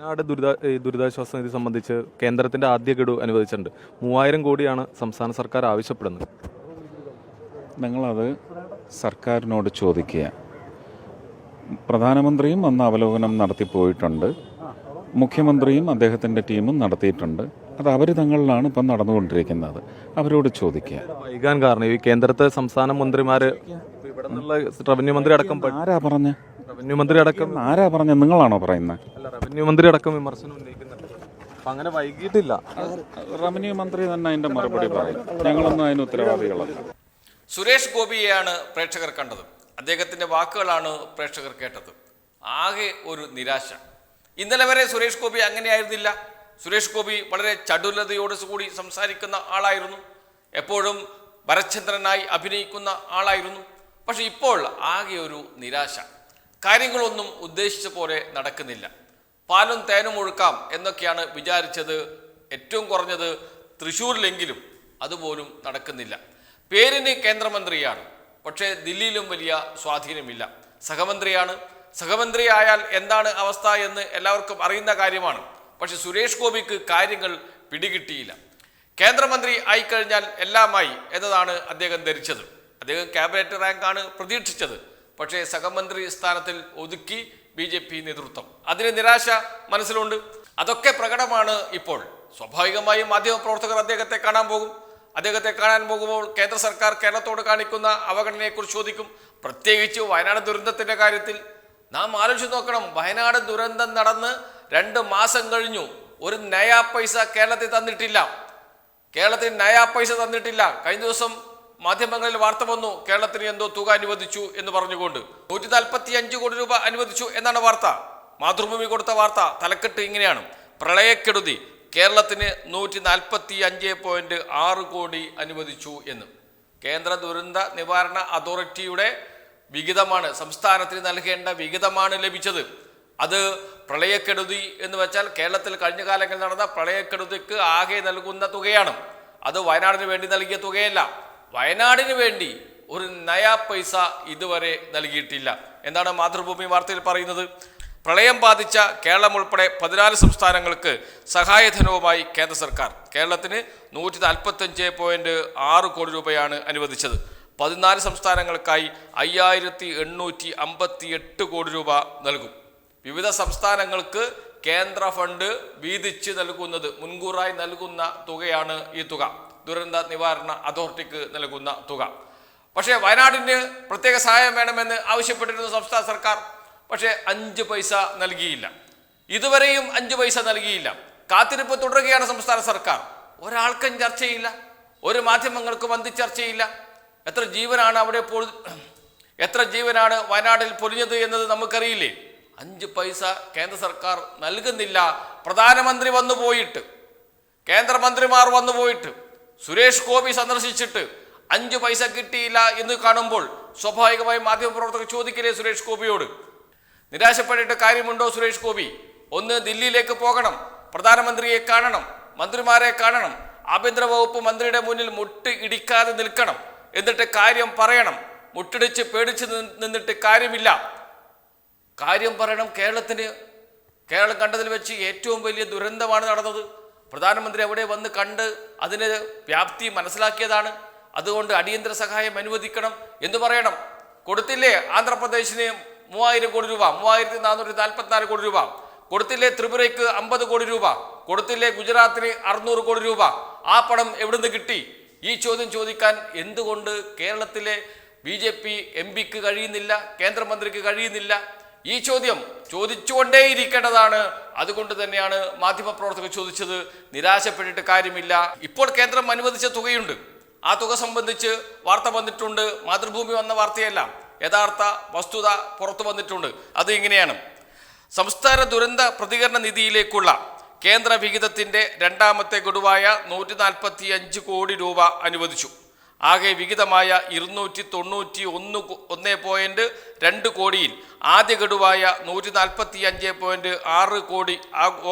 വയനാട് ദുരിത ദുരിതാശ്വാസ നിധി സംബന്ധിച്ച് കേന്ദ്രത്തിന്റെ ആദ്യ ഗഡു അനുവദിച്ചിട്ടുണ്ട്. മൂവായിരം കോടിയാണ് സംസ്ഥാന സർക്കാർ ആവശ്യപ്പെടുന്നത്. നിങ്ങളത് സർക്കാരിനോട് ചോദിക്കുക. പ്രധാനമന്ത്രിയും അന്ന് അവലോകനം നടത്തി പോയിട്ടുണ്ട് മുഖ്യമന്ത്രിയും അദ്ദേഹത്തിന്റെ ടീമും നടത്തിയിട്ടുണ്ട്. അത് അവർ തങ്ങളിലാണ് ഇപ്പം നടന്നുകൊണ്ടിരിക്കുന്നത്. അവരോട് ചോദിക്കുക. വൈകാൻ കാരണം ഈ കേന്ദ്രത്തെ സംസ്ഥാന നിന്നുള്ള റവന്യൂ മന്ത്രി അടക്കം ആരാ പറഞ്ഞ? റവന്യൂ മന്ത്രി അടക്കം ആരാ പറഞ്ഞ? നിങ്ങളാണോ പറയുന്നത് അല്ല റവന്യൂ മന്ത്രി അടക്കം വിമർശനം ഉന്നയിക്കുന്നുണ്ട്. അപ്പൊ അങ്ങനെ വൈകിട്ടില്ല റവന്യൂ മന്ത്രി തന്നെ അതിന്റെ മറുപടി പറയും. ഞങ്ങളൊന്നും അതിന് ഉത്തരവാദികളാണ് സുരേഷ് ഗോപിയെയാണ് പ്രേക്ഷകർ കണ്ടത്. അദ്ദേഹത്തിന്റെ വാക്കുകളാണ് പ്രേക്ഷകർ കേട്ടത്. ആകെ ഒരു നിരാശ. ഇന്നലെ വരെ സുരേഷ് ഗോപി അങ്ങനെയായിരുന്നില്ല. സുരേഷ് ഗോപി വളരെ ചടുലതയോട് കൂടി സംസാരിക്കുന്ന ആളായിരുന്നു. എപ്പോഴും ഭരചന്ദ്രനായി അഭിനയിക്കുന്ന ആളായിരുന്നു. പക്ഷെ ഇപ്പോൾ ആകെ ഒരു നിരാശ. കാര്യങ്ങളൊന്നും ഉദ്ദേശിച്ച പോലെ നടക്കുന്നില്ല. പാലും തേനും ഒഴുക്കാം എന്നൊക്കെയാണ് വിചാരിച്ചത്. ഏറ്റവും കുറഞ്ഞത് തൃശ്ശൂരിലെങ്കിലും അതുപോലും നടക്കുന്നില്ല. പേരിന് കേന്ദ്രമന്ത്രിയാണ്. പക്ഷേ ദില്ലിയിലും വലിയ സ്വാധീനമില്ല. സഹമന്ത്രിയാണ്. സഹമന്ത്രിയായാൽ എന്താണ് അവസ്ഥ എന്ന് എല്ലാവർക്കും അറിയുന്ന കാര്യമാണ്. പക്ഷെ സുരേഷ് ഗോപിക്ക് കാര്യങ്ങൾ പിടികിട്ടിയില്ല. കേന്ദ്രമന്ത്രി ആയിക്കഴിഞ്ഞാൽ എല്ലാമായി എന്നതാണ് അദ്ദേഹം ധരിച്ചത്. അദ്ദേഹം ക്യാബിനറ്റ് റാങ്കാണ് പ്രതീക്ഷിച്ചത്. പക്ഷേ സഹമന്ത്രി സ്ഥാനത്തിൽ ഒതുക്കി ബി ജെ പി നേതൃത്വം. അതിന് നിരാശ മനസ്സിലുണ്ട്. അതൊക്കെ പ്രകടമാണ് ഇപ്പോൾ. സ്വാഭാവികമായും മാധ്യമപ്രവർത്തകർ അദ്ദേഹത്തെ കാണാൻ പോകും. അദ്ദേഹത്തെ കാണാൻ പോകുമ്പോൾ കേന്ദ്ര സർക്കാർ കേരളത്തോട് കാണിക്കുന്ന അവഗണനയെക്കുറിച്ച് ചോദിക്കും. പ്രത്യേകിച്ച് വയനാട് ദുരന്തത്തിന്റെ കാര്യത്തിൽ നാം ആലോചിച്ച് നോക്കണം. വയനാട് ദുരന്തം നടന്ന് രണ്ട് മാസം കഴിഞ്ഞു. ഒരു നയാ പൈസ കേരളത്തിൽ തന്നിട്ടില്ല. കേരളത്തിൽ നയാ പൈസ തന്നിട്ടില്ല. കഴിഞ്ഞ ദിവസം മാധ്യമങ്ങളിൽ വാർത്ത വന്നു കേരളത്തിന് എന്തോ തുക അനുവദിച്ചു എന്ന് പറഞ്ഞുകൊണ്ട്. നൂറ്റി നാൽപ്പത്തി അഞ്ച് കോടി രൂപ അനുവദിച്ചു എന്നാണ് വാർത്ത. മാതൃഭൂമി കൊടുത്ത വാർത്ത തലക്കെട്ട് ഇങ്ങനെയാണ്. പ്രളയക്കെടുതി കേരളത്തിന് നൂറ്റി നാൽപ്പത്തി അഞ്ച് പോയിന്റ് ആറ് കോടി അനുവദിച്ചു എന്ന്. കേന്ദ്ര ദുരന്ത നിവാരണ അതോറിറ്റിയുടെ വിഹിതമാണ് സംസ്ഥാനത്തിന് നൽകേണ്ട വിഹിതമാണ് ലഭിച്ചത്. അത് പ്രളയക്കെടുതി എന്ന് വെച്ചാൽ കേരളത്തിൽ കഴിഞ്ഞ കാലങ്ങളിൽ നടന്ന പ്രളയക്കെടുതിക്ക് ആകെ നൽകുന്ന തുകയാണ്. അത് വയനാടിന് വേണ്ടി നൽകിയ തുകയല്ല. വയനാടിന് വേണ്ടി ഒരു നയാ പൈസ ഇതുവരെ നൽകിയിട്ടില്ല. എന്താണ് മാതൃഭൂമി വാർത്തയിൽ പറയുന്നത്? പ്രളയം ബാധിച്ച കേരളം ഉൾപ്പെടെ പതിനാല് സംസ്ഥാനങ്ങൾക്ക് സഹായധനവുമായി കേന്ദ്ര സർക്കാർ. കേരളത്തിന് നൂറ്റി നാൽപ്പത്തഞ്ച് പോയിന്റ് ആറ് കോടി രൂപയാണ് അനുവദിച്ചത്. പതിനാല് സംസ്ഥാനങ്ങൾക്കായി അയ്യായിരത്തി എണ്ണൂറ്റി അമ്പത്തി എട്ട് കോടി രൂപ നൽകും. വിവിധ സംസ്ഥാനങ്ങൾക്ക് കേന്ദ്ര ഫണ്ട് വീതിച്ച് നൽകുന്നത് മുൻകൂറായി നൽകുന്ന തുകയാണ് ഈ തുക. ദുരന്ത നിവാരണ അതോറിറ്റിക്ക് നൽകുന്ന തുക. പക്ഷേ വയനാടിന് പ്രത്യേക സഹായം വേണമെന്ന് ആവശ്യപ്പെട്ടിരുന്ന സംസ്ഥാന സർക്കാർ. പക്ഷേ അഞ്ച് പൈസ നൽകിയില്ല. ഇതുവരെയും അഞ്ച് പൈസ നൽകിയില്ല. കാത്തിരിപ്പ് തുടരുകയാണ് സംസ്ഥാന സർക്കാർ. ഒരാൾക്കും ചർച്ചയില്ല. ഒരു മാധ്യമങ്ങൾക്കും അന്തി ചർച്ചയില്ല. എത്ര ജീവനാണ് അവിടെ പൊളി എത്ര ജീവനാണ് വയനാട്ടിൽ പൊലിഞ്ഞത് എന്നത് നമുക്കറിയില്ലേ? അഞ്ച് പൈസ കേന്ദ്ര സർക്കാർ നൽകുന്നില്ല. പ്രധാനമന്ത്രി വന്നു പോയിട്ട് കേന്ദ്രമന്ത്രിമാർ വന്നു പോയിട്ട് സുരേഷ് ഗോപി സന്ദർശിച്ചിട്ട് അഞ്ച് പൈസ കിട്ടിയില്ല എന്ന് കാണുമ്പോൾ സ്വാഭാവികമായി മാധ്യമപ്രവർത്തകർ ചോദിക്കില്ലേ സുരേഷ് ഗോപിയോട്? നിരാശപ്പെട്ടിട്ട് കാര്യമുണ്ടോ സുരേഷ് ഗോപി? ഒന്ന് ദില്ലിയിലേക്ക് പോകണം പ്രധാനമന്ത്രിയെ കാണണം മന്ത്രിമാരെ കാണണം ആഭ്യന്തര വകുപ്പ് മന്ത്രിയുടെ മുന്നിൽ മുട്ട് ഇടിക്കാതെ നിൽക്കണം എന്നിട്ട് കാര്യം പറയണം. മുട്ടിടിച്ച് പേടിച്ച് നിന്നിട്ട് കാര്യമില്ല. കാര്യം പറയണം കേരളത്തിന്. കേരളം കണ്ടതിൽ വെച്ച് ഏറ്റവും വലിയ ദുരന്തമാണ് നടന്നത്. പ്രധാനമന്ത്രി അവിടെ വന്ന് കണ്ട് അതിന് വ്യാപ്തി മനസ്സിലാക്കിയതാണ്. അതുകൊണ്ട് അടിയന്തര സഹായം അനുവദിക്കണം എന്ന് പറയണം. കൊടുത്തില്ലേ ആന്ധ്രാപ്രദേശിന് മൂവായിരം കോടി രൂപ മൂവായിരത്തി നാനൂറ്റി നാൽപ്പത്തിനാല് കോടി രൂപ. കൊടുത്തില്ലേ ത്രിപുരയ്ക്ക് അമ്പത് കോടി രൂപ. കൊടുത്തില്ലേ ഗുജറാത്തിന് അറുന്നൂറ് കോടി രൂപ. ആ പണം എവിടുന്ന് കിട്ടി? ഈ ചോദ്യം ചോദിക്കാൻ എന്തുകൊണ്ട് കേരളത്തിലെ ബി ജെ പി എം പിക്ക് കഴിയുന്നില്ല കേന്ദ്രമന്ത്രിക്ക് കഴിയുന്നില്ല? ഈ ചോദ്യം ചോദിച്ചുകൊണ്ടേയിരിക്കേണ്ടതാണ്. അതുകൊണ്ട് തന്നെയാണ് മാധ്യമപ്രവർത്തകർ ചോദിച്ചത്. നിരാശപ്പെട്ടിട്ട് കാര്യമില്ല. ഇപ്പോൾ കേന്ദ്രം അനുവദിച്ച തുകയുണ്ട്. ആ തുക സംബന്ധിച്ച് വാർത്ത വന്നിട്ടുണ്ട്. മാതൃഭൂമി വന്ന വാർത്തയല്ല. യഥാർത്ഥ വസ്തുത പുറത്തു വന്നിട്ടുണ്ട്. അത് ഇങ്ങനെയാണ്. സംസ്ഥാന ദുരന്ത പ്രതികരണ നിധിയിലേക്കുള്ള കേന്ദ്ര വിഹിതത്തിന്റെ രണ്ടാമത്തെ ഗഡുവായ നൂറ്റി കോടി രൂപ അനുവദിച്ചു. ആകെ വിഹിതമായ ഇരുന്നൂറ്റി തൊണ്ണൂറ്റി ഒന്ന് ഒന്ന് പോയിന്റ് രണ്ട് കോടിയിൽ. ആദ്യ ഗഡുവായ നൂറ്റി നാൽപ്പത്തി അഞ്ച് പോയിന്റ് ആറ് കോടി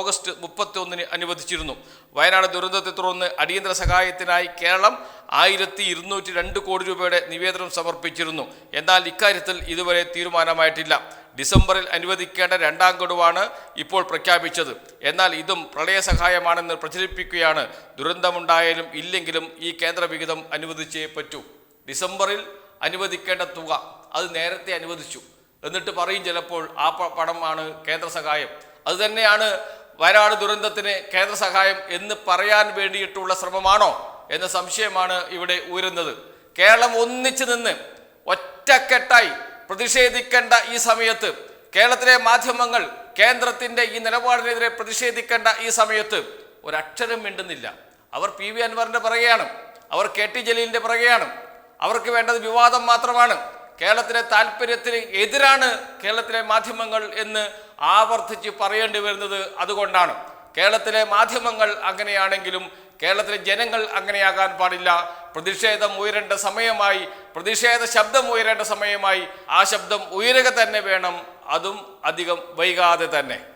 ഓഗസ്റ്റ് മുപ്പത്തി ഒന്നിന് അനുവദിച്ചിരുന്നു. വയനാട് ദുരന്തത്തെ തുടർന്ന് അടിയന്തര സഹായത്തിനായി കേരളം ആയിരത്തി ഇരുന്നൂറ്റി രണ്ട് കോടി രൂപയുടെ നിവേദനം സമർപ്പിച്ചിരുന്നു. എന്നാൽ ഇക്കാര്യത്തിൽ ഇതുവരെ തീരുമാനമായിട്ടില്ല. ഡിസംബറിൽ അനുവദിക്കേണ്ട രണ്ടാം ഗഡുവാണ് ഇപ്പോൾ പ്രഖ്യാപിച്ചത്. എന്നാൽ ഇതും പ്രളയസഹായമാണെന്ന് പ്രചരിപ്പിക്കുകയാണ്. ദുരന്തമുണ്ടായാലും ഇല്ലെങ്കിലും ഈ കേന്ദ്ര വിഹിതം അനുവദിച്ചേ പറ്റൂ. ഡിസംബറിൽ അനുവദിക്കേണ്ട തുക അത് നേരത്തെ അനുവദിച്ചു. എന്നിട്ട് പറയും ചിലപ്പോൾ ആ പണമാണ് കേന്ദ്ര സഹായം അതുതന്നെയാണ് വയനാട് ദുരന്തത്തിന് കേന്ദ്ര സഹായം എന്ന് പറയാൻ വേണ്ടിയിട്ടുള്ള ശ്രമമാണോ എന്ന സംശയമാണ് ഇവിടെ ഉയരുന്നത്. കേരളം ഒന്നിച്ചു നിന്ന് ഒറ്റക്കെട്ടായി പ്രതിഷേധിക്കേണ്ട ഈ സമയത്ത് കേരളത്തിലെ മാധ്യമങ്ങൾ കേന്ദ്രത്തിന്റെ ഈ നിലപാടിനെതിരെ പ്രതിഷേധിക്കേണ്ട ഈ സമയത്ത് ഒരക്ഷരം മിണ്ടുന്നില്ല. അവർ പി വി അൻവറിന്റെ പിറകെയാണ്. അവർ കെ ടി ജലീലിന്റെ പിറകെയാണ്. അവർക്ക് വേണ്ടത് വിവാദം മാത്രമാണ്. കേരളത്തിലെ താല്പര്യത്തിന് എതിരാണ് കേരളത്തിലെ മാധ്യമങ്ങൾ എന്ന് ആവർത്തിച്ച് പറയേണ്ടി വരുന്നത് അതുകൊണ്ടാണ്. കേരളത്തിലെ മാധ്യമങ്ങൾ അങ്ങനെയാണെങ്കിലും കേരളത്തിലെ ജനങ്ങൾ അങ്ങനെയാകാൻ പാടില്ല. പ്രതിഷേധം ഉയരേണ്ട സമയമായി പ്രതിഷേധ ശബ്ദം ഉയരേണ്ട സമയമായി ആ ശബ്ദം ഉയരുക തന്നെ വേണം. അതും അധികം വൈകാതെ തന്നെ.